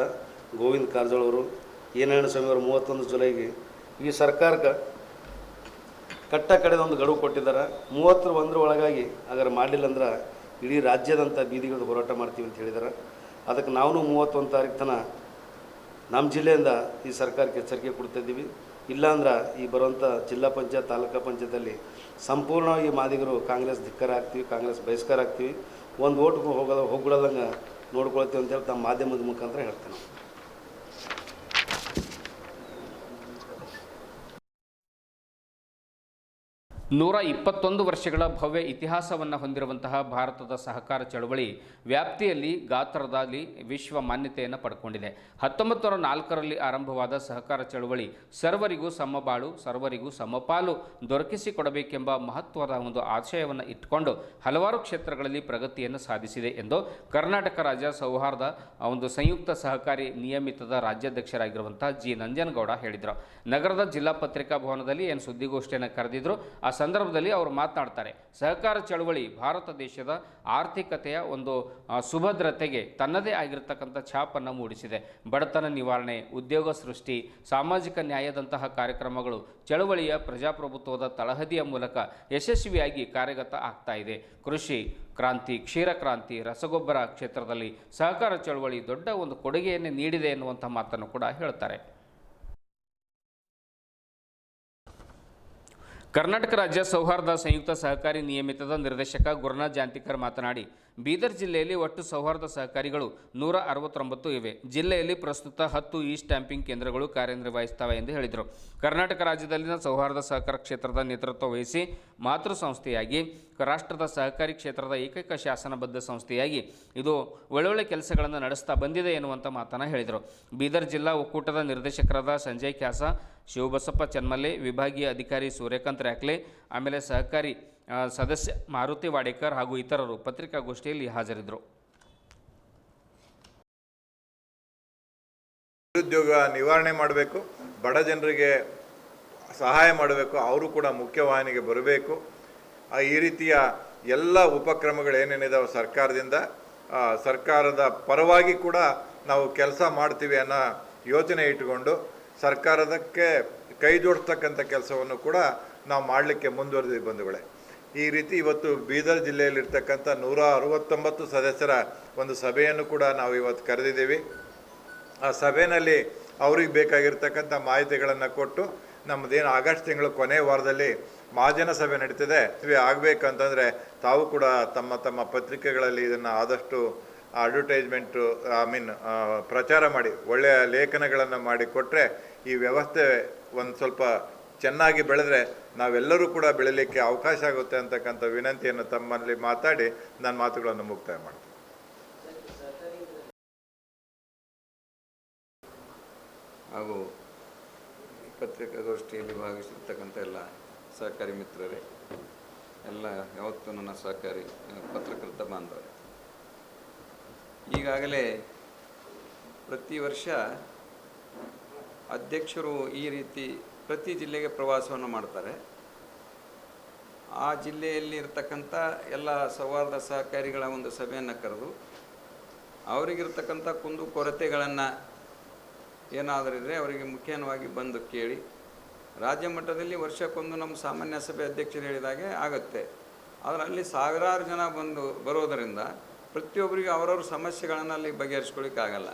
ಗೋವಿಂದ ಕಾರಜೋಳ ಅವರು ಏನಾರಾಯಣ ಸ್ವಾಮಿ ಅವರು ಮೂವತ್ತೊಂದು ಜುಲೈಗೆ ಈ ಸರ್ಕಾರಕ್ಕೆ ಕಟ್ಟ ಕಡೆದ ಒಂದು ಗಡುವು ಕೊಟ್ಟಿದ್ದಾರೆ. ಮೂವತ್ತರ ಒಂದರ ಒಳಗಾಗಿ ಅಗರ ಮಾಡಲಿಲ್ಲ ಅಂದ್ರೆ ಇಡೀ ರಾಜ್ಯದಂಥ ಬೀದಿಗಳದ್ದು ಹೋರಾಟ ಮಾಡ್ತೀವಿ ಅಂತ ಹೇಳಿದ್ದಾರೆ. ಅದಕ್ಕೆ ನಾವು ಮೂವತ್ತೊಂದು ತಾರೀಕು ತನಕ ನಮ್ಮ ಜಿಲ್ಲೆಯಿಂದ ಈ ಸರ್ಕಾರಕ್ಕೆ ಎಚ್ಚರಿಕೆ ಕೊಡ್ತಾಯಿದ್ದೀವಿ ಇಲ್ಲಾಂದ್ರೆ ಈ ಬರುವಂಥ ಜಿಲ್ಲಾ ಪಂಚಾಯತ್, ತಾಲೂಕಾ ಪಂಚಾಯತಲ್ಲಿ ಸಂಪೂರ್ಣವಾಗಿ ಮಾದಿಗರು ಕಾಂಗ್ರೆಸ್ ಧಿಕ್ಕಾರ ಆಗ್ತೀವಿ, ಕಾಂಗ್ರೆಸ್ ಬಹಿಷ್ಕಾರ ಆಗ್ತೀವಿ. ಒಂದು ಓಟ್ಗೂ ಹೋಗೋದು ಹೋಗ್ಬಿಡೋದಂಗೆ ನೋಡ್ಕೊಳ್ತೀವಿ ಅಂತೇಳಿ ತಮ್ಮ ಮಾಧ್ಯಮದ ಮುಖಾಂತರ ಹೇಳ್ತೇನೆ ನೂರ ಇಪ್ಪತ್ತೊಂದು ವರ್ಷಗಳ ಭವ್ಯ ಇತಿಹಾಸವನ್ನು ಹೊಂದಿರುವಂತಹ ಭಾರತದ ಸಹಕಾರ ಚಳವಳಿ ವ್ಯಾಪ್ತಿಯಲ್ಲಿ ಗಾತ್ರದಲ್ಲಿ ವಿಶ್ವ ಮಾನ್ಯತೆಯನ್ನು ಪಡ್ಕೊಂಡಿದೆ. ಹತ್ತೊಂಬತ್ತು ನೂರ ನಾಲ್ಕರಲ್ಲಿ ಆರಂಭವಾದ ಸಹಕಾರ ಚಳವಳಿ ಸರ್ವರಿಗೂ ಸಮಬಾಳು, ಸರ್ವರಿಗೂ ಸಮಪಾಲು ದೊರಕಿಸಿಕೊಡಬೇಕೆಂಬ ಮಹತ್ವದ ಒಂದು ಆಶಯವನ್ನು ಇಟ್ಟುಕೊಂಡು ಹಲವಾರು ಕ್ಷೇತ್ರಗಳಲ್ಲಿ ಪ್ರಗತಿಯನ್ನು ಸಾಧಿಸಿದೆ ಎಂದು ಕರ್ನಾಟಕ ರಾಜ್ಯ ಸೌಹಾರ್ದ ಒಂದು ಸಂಯುಕ್ತ ಸಹಕಾರಿ ನಿಯಮಿತದ ರಾಜ್ಯಾಧ್ಯಕ್ಷರಾಗಿರುವಂತಹ ಜಿ. ನಂಜನಗೌಡ ಹೇಳಿದರು. ನಗರದ ಜಿಲ್ಲಾ ಪತ್ರಿಕಾ ಭವನದಲ್ಲಿ ಏನು ಸುದ್ದಿಗೋಷ್ಠಿಯನ್ನು ಕರೆದಿದ್ರು, ಆ ಸಂದರ್ಭದಲ್ಲಿ ಅವರು ಮಾತನಾಡ್ತಾರೆ, ಸಹಕಾರ ಚಳವಳಿ ಭಾರತ ದೇಶದ ಆರ್ಥಿಕತೆಯ ಒಂದು ಸುಭದ್ರತೆಗೆ ತನ್ನದೇ ಆಗಿರತಕ್ಕಂಥ ಛಾಪನ್ನು ಮೂಡಿಸಿದೆ. ಬಡತನ ನಿವಾರಣೆ, ಉದ್ಯೋಗ ಸೃಷ್ಟಿ, ಸಾಮಾಜಿಕ ನ್ಯಾಯದಂತಹ ಕಾರ್ಯಕ್ರಮಗಳು ಚಳವಳಿಯ ಪ್ರಜಾಪ್ರಭುತ್ವದ ತಳಹದಿಯ ಮೂಲಕ ಯಶಸ್ವಿಯಾಗಿ ಕಾರ್ಯಗತ ಆಗ್ತಾ ಇದೆ. ಕೃಷಿ, ಕ್ರಾಂತಿ, ಕ್ಷೀರ ಕ್ರಾಂತಿ, ರಸಗೊಬ್ಬರ ಕ್ಷೇತ್ರದಲ್ಲಿ ಸಹಕಾರ ಚಳವಳಿ ದೊಡ್ಡ ಒಂದು ಕೊಡುಗೆಯನ್ನು ನೀಡಿದೆ ಎನ್ನುವಂಥ ಮಾತನ್ನು ಕೂಡ ಹೇಳ್ತಾರೆ. ಕರ್ನಾಟಕ ರಾಜ್ಯ ಸೌಹಾರ್ದ ಸಂಯುಕ್ತ ಸಹಕಾರಿ ನಿಯಮಿತದ ನಿರ್ದೇಶಕ ಗುರುನಾಥ್ ಜಾಂತಿಕರ್ ಮಾತನಾಡಿ, ಬೀದರ್ ಜಿಲ್ಲೆಯಲ್ಲಿ ಒಟ್ಟು ಸೌಹಾರ್ದ ಸಹಕಾರಿಗಳು ನೂರ ಅರವತ್ತೊಂಬತ್ತು ಇವೆ. ಜಿಲ್ಲೆಯಲ್ಲಿ ಪ್ರಸ್ತುತ ಹತ್ತು ಇ ಸ್ಟ್ಯಾಂಪಿಂಗ್ ಕೇಂದ್ರಗಳು ಕಾರ್ಯನಿರ್ವಹಿಸ್ತವೆ ಎಂದು ಹೇಳಿದರು. ಕರ್ನಾಟಕ ರಾಜ್ಯದಲ್ಲಿನ ಸೌಹಾರ್ದ ಸಹಕಾರ ಕ್ಷೇತ್ರದ ನೇತೃತ್ವ ವಹಿಸಿ ಮಾತೃ ಸಂಸ್ಥೆಯಾಗಿ ರಾಷ್ಟ್ರದ ಸಹಕಾರಿ ಕ್ಷೇತ್ರದ ಏಕೈಕ ಶಾಸನಬದ್ಧ ಸಂಸ್ಥೆಯಾಗಿ ಇದು ಒಳ್ಳೊಳ್ಳೆ ಕೆಲಸಗಳನ್ನು ನಡೆಸ್ತಾ ಬಂದಿದೆ ಎನ್ನುವಂಥ ಮಾತನ್ನು ಹೇಳಿದರು. ಬೀದರ್ ಜಿಲ್ಲಾ ಒಕ್ಕೂಟದ ನಿರ್ದೇಶಕರಾದ ಸಂಜಯ್ ಕ್ಯಾಸ ಶಿವಬಸಪ್ಪ ಚನ್ಮಲೆ ವಿಭಾಗೀಯ ಅಧಿಕಾರಿ ಸೂರ್ಯಕಾಂತ್ ರ್ಯಾಕ್ಲೆ ಆಮೇಲೆ ಸಹಕಾರಿ ಸದಸ್ಯ ಮಾರುತಿ ವಾಡೇಕರ್ ಹಾಗೂ ಇತರರು ಪತ್ರಿಕಾಗೋಷ್ಠಿಯಲ್ಲಿ ಹಾಜರಿದ್ದರು. ನಿರುದ್ಯೋಗ ನಿವಾರಣೆ ಮಾಡಬೇಕು, ಬಡ ಜನರಿಗೆ ಸಹಾಯ ಮಾಡಬೇಕು, ಅವರು ಕೂಡ ಮುಖ್ಯವಾಹಿನಿಗೆ ಬರಬೇಕು. ಈ ರೀತಿಯ ಎಲ್ಲ ಉಪಕ್ರಮಗಳು ಏನೇನಿದಾವೆ ಸರ್ಕಾರದಿಂದ ಸರ್ಕಾರದ ಪರವಾಗಿ ಕೂಡ ನಾವು ಕೆಲಸ ಮಾಡ್ತೀವಿ ಅನ್ನೋ ಯೋಚನೆ ಇಟ್ಟುಕೊಂಡು ಸರ್ಕಾರದಕ್ಕೆ ಕೈ ಜೋಡಿಸ್ತಕ್ಕಂಥ ಕೆಲಸವನ್ನು ಕೂಡ ನಾವು ಮಾಡಲಿಕ್ಕೆ ಮುಂದುವರೆದಿ ಬಂಧುಗಳೇ. ಈ ರೀತಿ ಇವತ್ತು ಬೀದರ್ ಜಿಲ್ಲೆಯಲ್ಲಿರ್ತಕ್ಕಂಥ ನೂರ ಅರವತ್ತೊಂಬತ್ತು ಸದಸ್ಯರ ಒಂದು ಸಭೆಯನ್ನು ಕೂಡ ನಾವು ಇವತ್ತು ಕರೆದಿದ್ದೀವಿ. ಆ ಸಭೆಯಲ್ಲಿ ಅವ್ರಿಗೆ ಬೇಕಾಗಿರ್ತಕ್ಕಂಥ ಮಾಹಿತಿಗಳನ್ನು ಕೊಟ್ಟು ನಮ್ಮದೇನು ಆಗಸ್ಟ್ ತಿಂಗಳ ಕೊನೆ ವಾರದಲ್ಲಿ ಮಹಾಜನ ಸಭೆ ನಡೀತಿದೆ. ಆಗಬೇಕಂತಂದರೆ ತಾವು ಕೂಡ ತಮ್ಮ ತಮ್ಮ ಪತ್ರಿಕೆಗಳಲ್ಲಿ ಇದನ್ನು ಆದಷ್ಟು ಅಡ್ವರ್ಟೈಸ್ಮೆಂಟು ಐ ಮೀನ್ ಪ್ರಚಾರ ಮಾಡಿ, ಒಳ್ಳೆಯ ಲೇಖನಗಳನ್ನು ಮಾಡಿ ಕೊಟ್ಟರೆ ಈ ವ್ಯವಸ್ಥೆ ಒಂದು ಸ್ವಲ್ಪ ಚೆನ್ನಾಗಿ ಬೆಳೆದ್ರೆ ನಾವೆಲ್ಲರೂ ಕೂಡ ಬೆಳೀಲಿಕ್ಕೆ ಅವಕಾಶ ಆಗುತ್ತೆ ಅಂತಕ್ಕಂಥ ವಿನಂತಿಯನ್ನು ತಮ್ಮಲ್ಲಿ ಮಾತಾಡಿ ನನ್ನ ಮಾತುಗಳನ್ನು ಮುಕ್ತಾಯ ಮಾಡ್ತೀನಿ. ಹಾಗೂ ಪತ್ರಿಕಾಗೋಷ್ಠಿಯಲ್ಲಿ ಭಾಗವಹಿಸಿರ್ತಕ್ಕಂಥ ಎಲ್ಲ ಸಹಕಾರಿ ಮಿತ್ರರೇ, ಎಲ್ಲ ಯಾವತ್ತೂ ನನ್ನ ಸಹಕಾರಿ, ಪತ್ರಕರ್ತ ಬಾಂಧವರೇ ಈಗಾಗಲೇ ಪ್ರತಿ ವರ್ಷ ಅಧ್ಯಕ್ಷರು ಈ ರೀತಿ ಪ್ರತಿ ಜಿಲ್ಲೆಗೆ ಪ್ರವಾಸವನ್ನು ಮಾಡ್ತಾರೆ. ಆ ಜಿಲ್ಲೆಯಲ್ಲಿ ಇರ್ತಕ್ಕಂಥ ಎಲ್ಲ ಸೌಹಾರ್ದ ಸಹಕಾರಿಗಳ ಒಂದು ಸಭೆಯನ್ನು ಕರೆದು ಅವರಿಗಿರ್ತಕ್ಕಂಥ ಕುಂದು ಕೊರತೆಗಳನ್ನು ಏನಾದರೂ ಇದ್ದರೆ ಅವರಿಗೆ ಮುಖ್ಯವಾಗಿ ಬಂದು ಕೇಳಿ ರಾಜ್ಯ ಮಟ್ಟದಲ್ಲಿ ವರ್ಷಕ್ಕೊಂದು ನಮ್ಮ ಸಾಮಾನ್ಯ ಸಭೆ ಅಧ್ಯಕ್ಷರು ಹೇಳಿದಾಗೆ ಆಗುತ್ತೆ. ಆದರೆ ಅಲ್ಲಿ ಸಾವಿರಾರು ಜನ ಬಂದು ಬರೋದರಿಂದ ಪ್ರತಿಯೊಬ್ಬರಿಗೆ ಅವರವ್ರ ಸಮಸ್ಯೆಗಳನ್ನು ಅಲ್ಲಿ ಬಗೆಹರಿಸ್ಕೊಳ್ಳಿಕ್ಕಾಗಲ್ಲ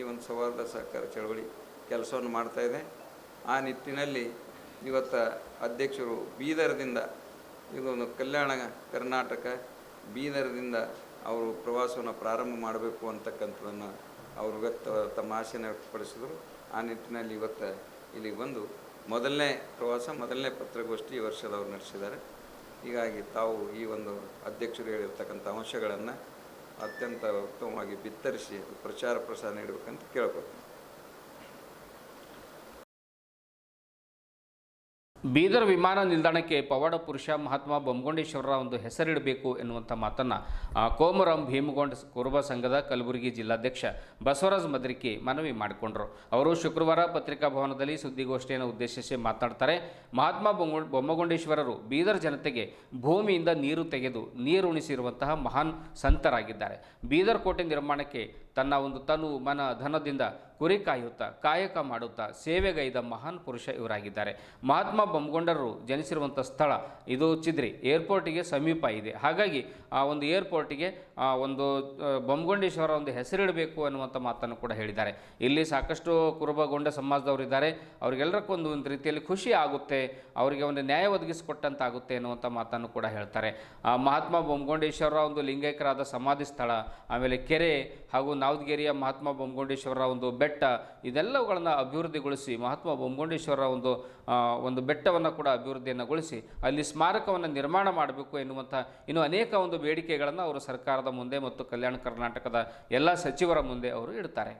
ಈ ಒಂದು ಸೌಹಾರ್ದ ಸಹಕಾರ ಚಳವಳಿ ಕೆಲಸವನ್ನು ಮಾಡ್ತಾಯಿದೆ ಆ ನಿಟ್ಟಿನಲ್ಲಿ ಇವತ್ತು ಅಧ್ಯಕ್ಷರು ಬೀದರ್ದಿಂದ ಇದೊಂದು ಕಲ್ಯಾಣ ಕರ್ನಾಟಕ ಬೀದರದಿಂದ ಅವರು ಪ್ರವಾಸವನ್ನು ಪ್ರಾರಂಭ ಮಾಡಬೇಕು ಅಂತಕ್ಕಂಥದ್ದನ್ನು ಅವರು ವ್ಯಕ್ತ ತಮ್ಮ ವ್ಯಕ್ತಪಡಿಸಿದರು. ಆ ನಿಟ್ಟಿನಲ್ಲಿ ಇವತ್ತು ಇಲ್ಲಿಗೆ ಬಂದು ಮೊದಲನೇ ಪ್ರವಾಸ, ಮೊದಲನೇ ಪತ್ರಗೋಷ್ಠಿ ಈ ವರ್ಷದವರು ನಡೆಸಿದ್ದಾರೆ. ಹೀಗಾಗಿ ತಾವು ಈ ಒಂದು ಅಧ್ಯಕ್ಷರು ಹೇಳಿರ್ತಕ್ಕಂಥ ಅಂಶಗಳನ್ನು ಅತ್ಯಂತ ಉತ್ತಮವಾಗಿ ಬಿತ್ತರಿಸಿ ಪ್ರಚಾರ ಪ್ರಸಾರ ನೀಡಬೇಕಂತ ಕೇಳ್ಕೊತೀನಿ ಬೀದರ್ ವಿಮಾನ ನಿಲ್ದಾಣಕ್ಕೆ ಪವಾಡ ಪುರುಷ ಮಹಾತ್ಮ ಬೊಮ್ಮಗೊಂಡೇಶ್ವರರ ಒಂದು ಹೆಸರಿಡಬೇಕು ಎನ್ನುವಂಥ ಮಾತನ್ನು ಕೋಮರಾಮ್ ಭೀಮಗೊಂಡ ಕುರುಬ ಸಂಘದ ಕಲಬುರಗಿ ಜಿಲ್ಲಾಧ್ಯಕ್ಷ ಬಸವರಾಜ್ ಮದ್ರಿಕಿ ಮನವಿ ಮಾಡಿಕೊಂಡರು. ಅವರು ಶುಕ್ರವಾರ ಪತ್ರಿಕಾ ಭವನದಲ್ಲಿ ಸುದ್ದಿಗೋಷ್ಠಿಯನ್ನು ಉದ್ದೇಶಿಸಿ ಮಾತನಾಡ್ತಾರೆ. ಮಹಾತ್ಮ ಬೊಮ್ಮ ಬೊಮ್ಮಗೊಂಡೇಶ್ವರರು ಬೀದರ್ ಜನತೆಗೆ ಭೂಮಿಯಿಂದ ನೀರು ತೆಗೆದು ನೀರು ಉಣಿಸಿರುವಂತಹ ಮಹಾನ್ ಸಂತರಾಗಿದ್ದಾರೆ. ಬೀದರ್ ಕೋಟೆ ನಿರ್ಮಾಣಕ್ಕೆ ತನ್ನ ಒಂದು ತನು ಮನ ಧನದಿಂದ ಕುರಿ ಕಾಯುತ್ತಾ, ಕಾಯಕ ಮಾಡುತ್ತಾ, ಸೇವೆಗೈದ ಮಹಾನ್ ಪುರುಷ ಇವರಾಗಿದ್ದಾರೆ. ಮಹಾತ್ಮ ಬೊಮ್ಮಗೊಂಡರು ಜನಿಸಿರುವಂಥ ಸ್ಥಳ ಇದು ಚಿದ್ರಿ, ಏರ್ಪೋರ್ಟಿಗೆ ಸಮೀಪ ಇದೆ. ಹಾಗಾಗಿ ಆ ಒಂದು ಏರ್ಪೋರ್ಟಿಗೆ ಆ ಒಂದು ಬೊಮ್ಮಗೊಂಡೇಶ್ವರ ಒಂದು ಹೆಸರಿಡಬೇಕು ಅನ್ನುವಂಥ ಮಾತನ್ನು ಕೂಡ ಹೇಳಿದ್ದಾರೆ. ಇಲ್ಲಿ ಸಾಕಷ್ಟು ಕುರುಬಗೊಂಡ ಸಮಾಜದವರಿದ್ದಾರೆ. ಅವ್ರಿಗೆಲ್ಲರಕ್ಕೊಂದು ಒಂದು ರೀತಿಯಲ್ಲಿ ಖುಷಿ ಆಗುತ್ತೆ, ಅವರಿಗೆ ಒಂದು ನ್ಯಾಯ ಒದಗಿಸಿಕೊಟ್ಟಂತಾಗುತ್ತೆ ಅನ್ನುವಂಥ ಮಾತನ್ನು ಕೂಡ ಹೇಳ್ತಾರೆ. ಆ ಮಹಾತ್ಮ ಬೊಮ್ಮಗೊಂಡೇಶ್ವರ ಒಂದು ಲಿಂಗೈಕ್ಯರಾದ ಸಮಾಧಿ ಸ್ಥಳ, ಆಮೇಲೆ ಕೆರೆ ಹಾಗೂ ನಾವದಗಿರಿಯ ಮಹಾತ್ಮ ಬೊಮ್ಮಗೊಂಡೇಶ್ವರರ ಒಂದು ಬೆಟ್ಟ, ಇದೆಲ್ಲವುಗಳನ್ನು ಅಭಿವೃದ್ಧಿಗೊಳಿಸಿ ಮಹಾತ್ಮ ಬೊಮ್ಮಗೊಂಡೇಶ್ವರರ ಒಂದು ಒಂದು ಬೆಟ್ಟವನ್ನು ಕೂಡ ಅಭಿವೃದ್ಧಿಯನ್ನುಗೊಳಿಸಿ ಅಲ್ಲಿ ಸ್ಮಾರಕವನ್ನು ನಿರ್ಮಾಣ ಮಾಡಬೇಕು ಎನ್ನುವಂಥ ಇನ್ನು ಅನೇಕ ಒಂದು ಬೇಡಿಕೆಗಳನ್ನು ಅವರು ಸರ್ಕಾರದ ಮುಂದೆ ಮತ್ತು ಕಲ್ಯಾಣ ಕರ್ನಾಟಕದ ಎಲ್ಲ ಸಚಿವರ ಮುಂದೆ ಅವರು ಇಡ್ತಾರೆ.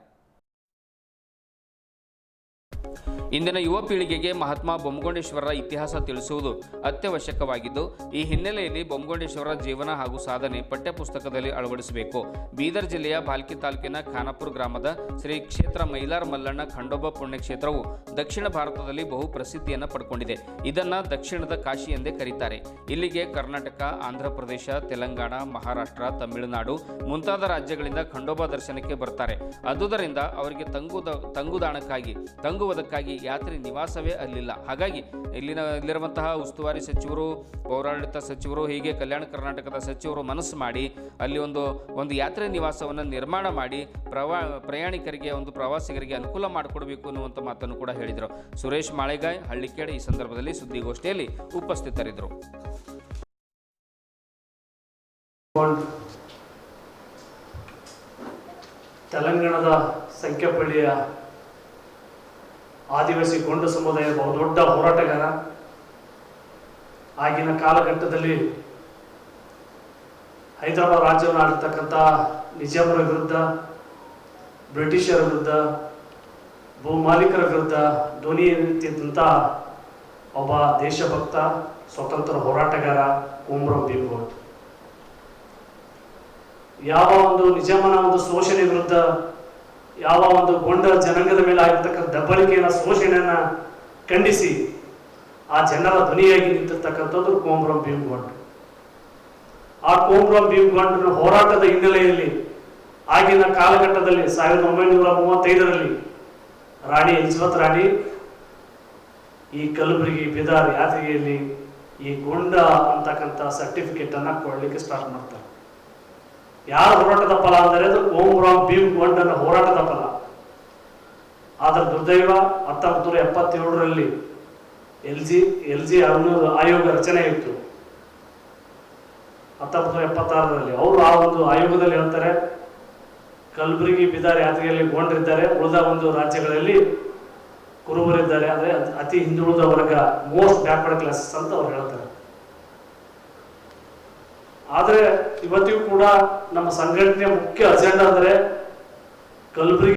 ಇಂದಿನ ಯುವ ಪೀಳಿಗೆಗೆ ಮಹಾತ್ಮ ಬೊಮ್ಮಗೊಂಡೇಶ್ವರರ ಇತಿಹಾಸ ತಿಳಿಸುವುದು ಅತ್ಯವಶ್ಯಕವಾಗಿದ್ದು, ಈ ಹಿನ್ನೆಲೆಯಲ್ಲಿ ಬೊಮ್ಮಗೊಂಡೇಶ್ವರರ ಜೀವನ ಹಾಗೂ ಸಾಧನೆ ಪಠ್ಯಪುಸ್ತಕದಲ್ಲಿ ಅಳವಡಿಸಬೇಕು. ಬೀದರ್ ಜಿಲ್ಲೆಯ ಬಾಲ್ಕಿ ತಾಲೂಕಿನ ಖಾನಾಪುರ ಗ್ರಾಮದ ಶ್ರೀ ಕ್ಷೇತ್ರ ಮೈಲಾರ್ ಮಲ್ಲಣ್ಣ ಖಂಡೋಬ ಪುಣ್ಯಕ್ಷೇತ್ರವು ದಕ್ಷಿಣ ಭಾರತದಲ್ಲಿ ಬಹು ಪ್ರಸಿದ್ಧಿಯನ್ನು ಪಡ್ಕೊಂಡಿದೆ. ಇದನ್ನ ದಕ್ಷಿಣದ ಕಾಶಿ ಎಂದೇ ಕರೀತಾರೆ. ಇಲ್ಲಿಗೆ ಕರ್ನಾಟಕ ಆಂಧ್ರಪ್ರದೇಶ ತೆಲಂಗಾಣ, ಮಹಾರಾಷ್ಟ್ರ, ತಮಿಳುನಾಡು ಮುಂತಾದ ರಾಜ್ಯಗಳಿಂದ ಖಂಡೋಬ ದರ್ಶನಕ್ಕೆ ಬರ್ತಾರೆ. ಅದುದರಿಂದ ಅವರಿಗೆ ತಂಗುದ, ತಂಗುದಾಣಕ್ಕಾಗಿ ತಂಗುವುದಕ್ಕಾಗಿ ಯಾತ್ರಿ ನಿವಾಸವೇ ಅಲ್ಲಿಲ್ಲ. ಹಾಗಾಗಿ ಇಲ್ಲಿನ ಇಲ್ಲಿರುವಂತಹ ಉಸ್ತುವಾರಿ ಸಚಿವರು, ಪೌರಾಡಳಿತ ಸಚಿವರು, ಹೀಗೆ ಕಲ್ಯಾಣ ಕರ್ನಾಟಕದ ಸಚಿವರು ಮನಸ್ಸು ಮಾಡಿ ಅಲ್ಲಿ ಒಂದು ಒಂದು ಯಾತ್ರೆ ನಿವಾಸವನ್ನು ನಿರ್ಮಾಣ ಮಾಡಿ ಪ್ರವಾ, ಪ್ರಯಾಣಿಕರಿಗೆ ಒಂದು ಪ್ರವಾಸಿಗರಿಗೆ ಅನುಕೂಲ ಮಾಡಿಕೊಡಬೇಕು ಅನ್ನುವಂಥ ಮಾತನ್ನು ಕೂಡ ಹೇಳಿದರು. ಸುರೇಶ್ ಮಾಳೆಗಾಯ್, ಹಳ್ಳಿಕೇಡ್ ಈ ಸಂದರ್ಭದಲ್ಲಿ ಸುದ್ದಿಗೋಷ್ಠಿಯಲ್ಲಿ ಉಪಸ್ಥಿತರಿದ್ದರು. ತೆಲಂಗಾಣದ ಸಂಖ್ಯಾಪಳ್ಳಿಯ ಆದಿವಾಸಿ ಗೊಂಡ ಸಮುದಾಯ ಬಹುದೊಡ್ಡ ಹೋರಾಟಗಾರ. ಆಗಿನ ಕಾಲಘಟ್ಟದಲ್ಲಿ ಹೈದರಾಬಾದ್ ರಾಜ್ಯವನ್ನು ಆಳ್ತಕ್ಕಂಥ ನಿಜಾಮರ ವಿರುದ್ಧ, ಬ್ರಿಟಿಷರ ವಿರುದ್ಧ ಭೂಮಾಲೀಕರ ವಿರುದ್ಧ ಧ್ವನಿ ಎತ್ತಿದ್ದಂಥ ಒಬ್ಬ ದೇಶಭಕ್ತ, ಸ್ವತಂತ್ರ ಹೋರಾಟಗಾರ ಕುಮ್ರಂ ಭೀಮ್ಗೌಡ್ ಯಾವ ಒಂದು ನಿಜಾಮನ ಒಂದು ಶೋಷಣೆ ವಿರುದ್ಧ ಯಾವ ಒಂದು ಗೊಂಡ ಜನಾಂಗದ ಮೇಲೆ ಆಗಿರ್ತಕ್ಕಂಥ ದಬ್ಬಳಿಕೆಯನ್ನ, ಶೋಷಣೆಯನ್ನ ಖಂಡಿಸಿ ಆ ಜನರ ಧ್ವನಿಯಾಗಿ ನಿಂತಿರ್ತಕ್ಕಂಥದ್ದು ಕೋಮ್ರಂ ಭೀಮ್ಗೊಂಡ್. ಆ ಕೋಮ್ರಂ ಭೀಮ್ಗೊಂಡ್ನ ಹೋರಾಟದ ಹಿನ್ನೆಲೆಯಲ್ಲಿ ಆಗಿನ ಕಾಲಘಟ್ಟದಲ್ಲಿ ಸಾವಿರದ ಒಂಬೈನೂರ ಮೂವತ್ತೈದರಲ್ಲಿ ರಾಣಿ ಯಶವತ್ ರಾಣಿ ಈ ಕಲಬುರಗಿ ಬಿದಾರ್ ಯಾತ್ರೆಯಲ್ಲಿ ಈ ಗೊಂಡ ಅಂತಕ್ಕಂಥ ಸರ್ಟಿಫಿಕೇಟ್ ಅನ್ನ ಕೊಡ್ಲಿಕ್ಕೆ ಸ್ಟಾರ್ಟ್ ಮಾಡ್ತಾರೆ. ಯಾರ ಹೋರಾಟದ ಫಲ ಅಂದರೆ ಅದು ಓಂರಾಮ್ ಭೀಮ್ ಗೊಂಡನ ಹೋರಾಟದ ಫಲ ಆದ್ರೆ ದುರ್ದೈವ ಹತ್ತೊಂಬತ್ತು ನೂರ ಎಪ್ಪತ್ತೇಳರಲ್ಲಿ ಎಲ್ ಜಿ ಎಲ್ ಜಿ ಆಯೋಗ ರಚನೆ ಇತ್ತು. ಹತ್ತೊಂಬತ್ತು ನೂರ ಎಪ್ಪತ್ತಾರರಲ್ಲಿ ಅವರು ಆ ಒಂದು ಆಯೋಗದಲ್ಲಿ ಹೇಳ್ತಾರೆ, ಕಲಬುರಗಿ ಬಿದಾರ್ ಯಾತ್ರೆಯಲ್ಲಿ ಗೊಂಡಿದ್ದಾರೆ, ಉಳಿದ ಒಂದು ರಾಜ್ಯಗಳಲ್ಲಿ ಕುರುಬರಿದ್ದಾರೆ. ಅಂದ್ರೆ ಅತಿ ಹಿಂದುಳಿದ ವರ್ಗ ಮೋಸ್ಟ್ ಬ್ಯಾಕ್ವರ್ಡ್ ಕ್ಲಾಸಸ್ ಅಂತ ಅವ್ರು ಹೇಳ್ತಾರೆ. ಆದ್ರೆ ಇವತ್ತಿಗೂ ಕೂಡ ನಮ್ಮ ಸಂಘಟನೆಯ ಮುಖ್ಯ ಅಜೆಂಡಾ ಅಂದ್ರೆ ಕಲಬುರಗಿ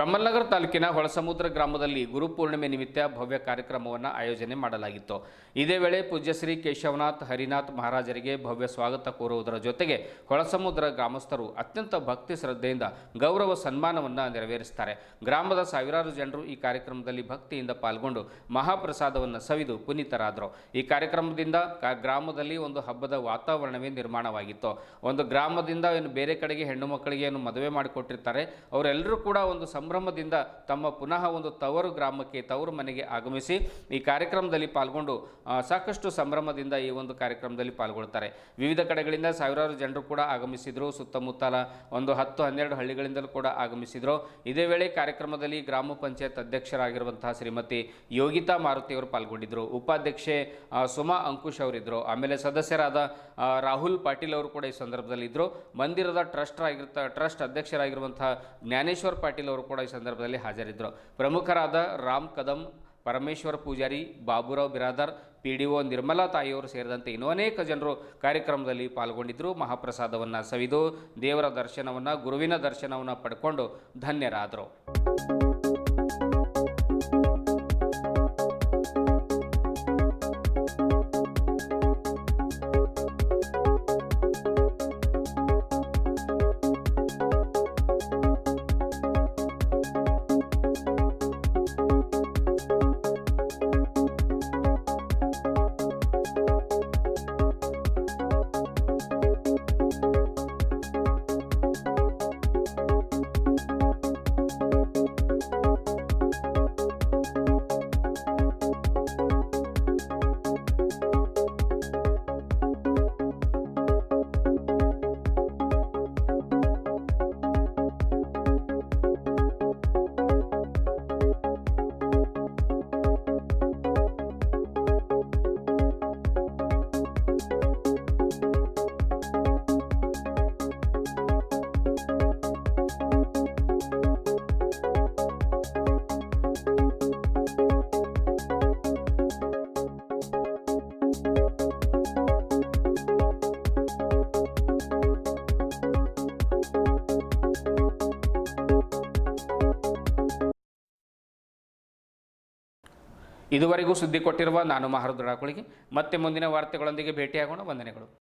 ಕಮಲ್ನಗರ್ ತಾಲೂಕಿನ ಹೊಳಸಮುದ್ರ ಗ್ರಾಮದಲ್ಲಿ ಗುರುಪೂರ್ಣಿಮೆ ನಿಮಿತ್ತ ಭವ್ಯ ಕಾರ್ಯಕ್ರಮವನ್ನು ಆಯೋಜನೆ ಮಾಡಲಾಗಿತ್ತು. ಇದೇ ವೇಳೆ ಪೂಜ್ಯ ಶ್ರೀ ಕೇಶವನಾಥ್, ಹರಿನಾಥ್ ಮಹಾರಾಜರಿಗೆ ಭವ್ಯ ಸ್ವಾಗತ ಕೋರುವುದರ ಜೊತೆಗೆ ಹೊಳಸಮುದ್ರ ಗ್ರಾಮಸ್ಥರು ಅತ್ಯಂತ ಭಕ್ತಿ ಶ್ರದ್ಧೆಯಿಂದ ಗೌರವ ಸನ್ಮಾನವನ್ನು ನೆರವೇರಿಸುತ್ತಾರೆ. ಗ್ರಾಮದ ಸಾವಿರಾರು ಜನರು ಈ ಕಾರ್ಯಕ್ರಮದಲ್ಲಿ ಭಕ್ತಿಯಿಂದ ಪಾಲ್ಗೊಂಡು ಮಹಾಪ್ರಸಾದವನ್ನು ಸವಿದು ಪುನೀತರಾದರು. ಈ ಕಾರ್ಯಕ್ರಮದಿಂದ ಗ್ರಾಮದಲ್ಲಿ ಒಂದು ಹಬ್ಬದ ವಾತಾವರಣವೇ ನಿರ್ಮಾಣವಾಗಿತ್ತು. ಒಂದು ಗ್ರಾಮದಿಂದ ಏನು ಬೇರೆ ಕಡೆಗೆ ಹೆಣ್ಣು ಮಕ್ಕಳಿಗೆ ಏನು ಮದುವೆ ಮಾಡಿಕೊಟ್ಟಿರ್ತಾರೆ, ಅವರೆಲ್ಲರೂ ಕೂಡ ಒಂದು ಸಂಭ್ರಮದಿಂದ ತಮ್ಮ ಪುನಃ ಒಂದು ತವರು ಗ್ರಾಮಕ್ಕೆ, ತವರು ಮನೆಗೆ ಆಗಮಿಸಿ ಈ ಕಾರ್ಯಕ್ರಮದಲ್ಲಿ ಪಾಲ್ಗೊಂಡು ಸಾಕಷ್ಟು ಸಂಭ್ರಮದಿಂದ ಈ ಒಂದು ಕಾರ್ಯಕ್ರಮದಲ್ಲಿ ಪಾಲ್ಗೊಳ್ತಾರೆ. ವಿವಿಧ ಕಡೆಗಳಿಂದ ಸಾವಿರಾರು ಜನರು ಕೂಡ ಆಗಮಿಸಿದರು. ಸುತ್ತಮುತ್ತಲ ಒಂದು ಹತ್ತು, ಹನ್ನೆರಡು ಹಳ್ಳಿಗಳಿಂದಲೂ ಕೂಡ ಆಗಮಿಸಿದರು. ಇದೇ ವೇಳೆ ಕಾರ್ಯಕ್ರಮದಲ್ಲಿ ಗ್ರಾಮ ಪಂಚಾಯತ್ ಅಧ್ಯಕ್ಷರಾಗಿರುವಂತಹ ಶ್ರೀಮತಿ ಯೋಗಿತಾ ಮಾರುತಿಯವರು ಪಾಲ್ಗೊಂಡಿದ್ದರು ಉಪಾಧ್ಯಕ್ಷೆ ಸುಮಾ ಅಂಕುಶ್ ಅವರಿದ್ದರು ಆಮೇಲೆ ಸದಸ್ಯರಾದ ರಾಹುಲ್ ಪಾಟೀಲ್ ಅವರು ಕೂಡ ಈ ಸಂದರ್ಭದಲ್ಲಿ ಇದ್ದರು ಮಂದಿರದ ಟ್ರಸ್ಟ್ ಆಗಿರ್ತ ಟ್ರಸ್ಟ್ ಅಧ್ಯಕ್ಷರಾಗಿರುವಂತಹ ಜ್ಞಾನೇಶ್ವರ್ ಪಾಟೀಲ್ ಅವರು ಕೂಡ ಈ ಸಂದರ್ಭದಲ್ಲಿ ಹಾಜರಿದ್ದರು. ಪ್ರಮುಖರಾದ Ram Kadam, Parameshwara Pujari, Baburao Biradar P D O Nirmala ತಾಯಿಯವರು ಸೇರಿದಂತೆ ಇನ್ನೂ ಅನೇಕ ಜನರು ಕಾರ್ಯಕ್ರಮದಲ್ಲಿ ಪಾಲ್ಗೊಂಡಿದ್ದರು. ಮಹಾಪ್ರಸಾದವನ್ನು ಸವಿದು ದೇವರ ದರ್ಶನವನ್ನು, ಗುರುವಿನ ದರ್ಶನವನ್ನು ಪಡ್ಕೊಂಡು ಧನ್ಯರಾದರು. ಇದುವರೆಗೂ ಸುದ್ದಿ ಕೊಟ್ಟಿರುವ ನಾನು ಮಹರುದ್ರಾಕುಳಿಗೆ ಮತ್ತೆ ಮುಂದಿನ ವಾರ್ತೆಗಳೊಂದಿಗೆ ಭೇಟಿಯಾಗೋಣ. ವಂದನೆಗಳು.